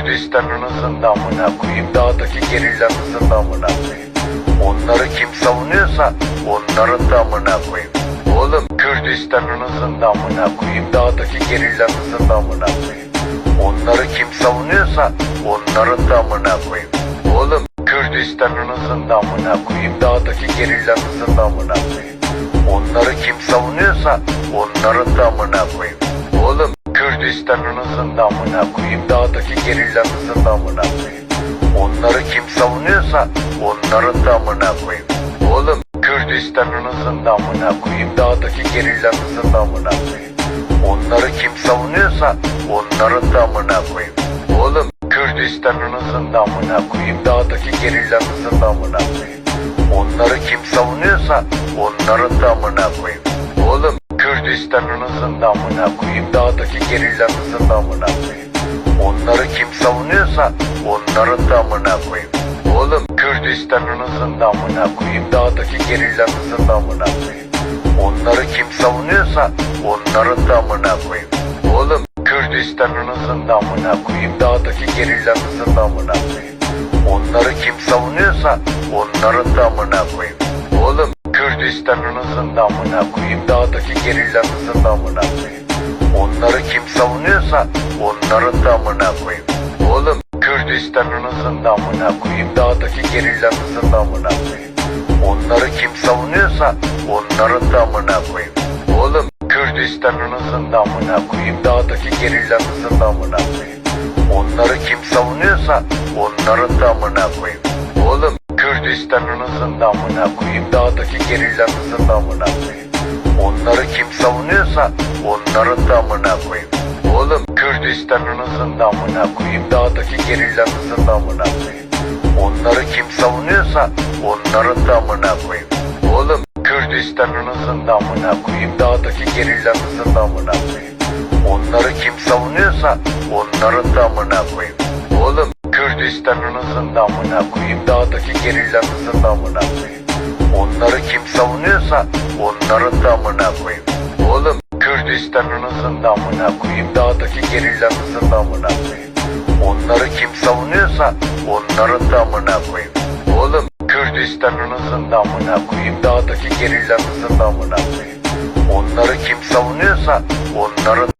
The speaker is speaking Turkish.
Kürdistan'ınızın da amına koyayım. Dağdaki gerillanızın da amına koyayım. Onları kim savunuyorsa onların da amına koyayım. Oğlum Kürdistan'ınızın da amına koyayım. Dağdaki gerillanızın da amına koyayım. Onları kim savunuyorsa onların da amına koyayım. Oğlum Kürdistan'ınızın da amına koyayım. Dağdaki gerillanızın da amına koyayım. Onları kim savunuyorsa onların da amına koyayım. Oğlum Kürdistan'ınızın da amına koyayım. Dağdaki gerillanızın da amına koyayım. Onları kim savunuyorsa onların da amına koyayım. Oğlum Kürdistan'ınızın da amına koyayım. Dağdaki gerillanızın da amına koyayım. Onları kim savunuyorsa onların da amına koyayım. Oğlum Kürdistan'ınızın da amına koyayım. Dağdaki gerillanızın da amına koyayım. Onları kim savunuyorsa onların da amına koyayım. Oğlum Kürdistan'ınızın da amına koyayım. Dağdaki gerillanızın da amına koyayım. Onları kim savunuyorsa onların da amına koyayım. Oğlum Kürdistan'ınızın da amına koyayım. Dağdaki gerillanızın da amına koyayım. Onları kim savunuyorsa onların da amına koyayım. Oğlum Kürdistan'ınızın da amına koyayım. Dağdaki gerillanızın da amına koyayım. Onları kim savunuyorsa onların da amına koyayım. Oğlum Kürdistan'ınızın da amına koyayım. Dağdaki gerillanızın da amına koyayım. Onları kim savunuyorsa onların da amına koyayım. Oğlum Kürdistan'ınızın da amına koyayım. Dağdaki gerillanızın da amına koyayım. Onları kim savunuyorsa onların da amına koyayım. Oğlum Kürdistan'ınızın da amına koyayım. Dağdaki gerillanızın da amına koyayım. Onları kim savunuyorsa onların da amına koyayım. Oğlum Kürdistan'ınızın da amına koyayım. Dağdaki gerillanızın da amına koyayım. Onları kim savunuyorsa onların da amına koyayım. Oğlum Kürdistan'ınızın da amına koyayım. Dağdaki gerillanızın da amına koyayım. Onları kim savunuyorsa onların da amına koyayım. Oğlum Kürdistan'ınızın da amına koyayım. Dağdaki gerillanızın da amına koyayım. Onları kim savunuyorsa onların da amına koyayım. Oğlum Kürdistan'ınızın da amına koyayım. Dağdaki gerillanızın da amına koyayım. Onları kim savunuyorsa onların da amına koyayım. Oğlum Kürdistan'ınızın da amına koyayım. Dağdaki gerillanızın da amına koyayım. Onları kim savunuyorsa onların da amına koyayım. Oğlum Kürdistan'ınızın da amına koyayım. Dağdaki gerillanızın da amına koyayım. Onları kim savunuyorsa onların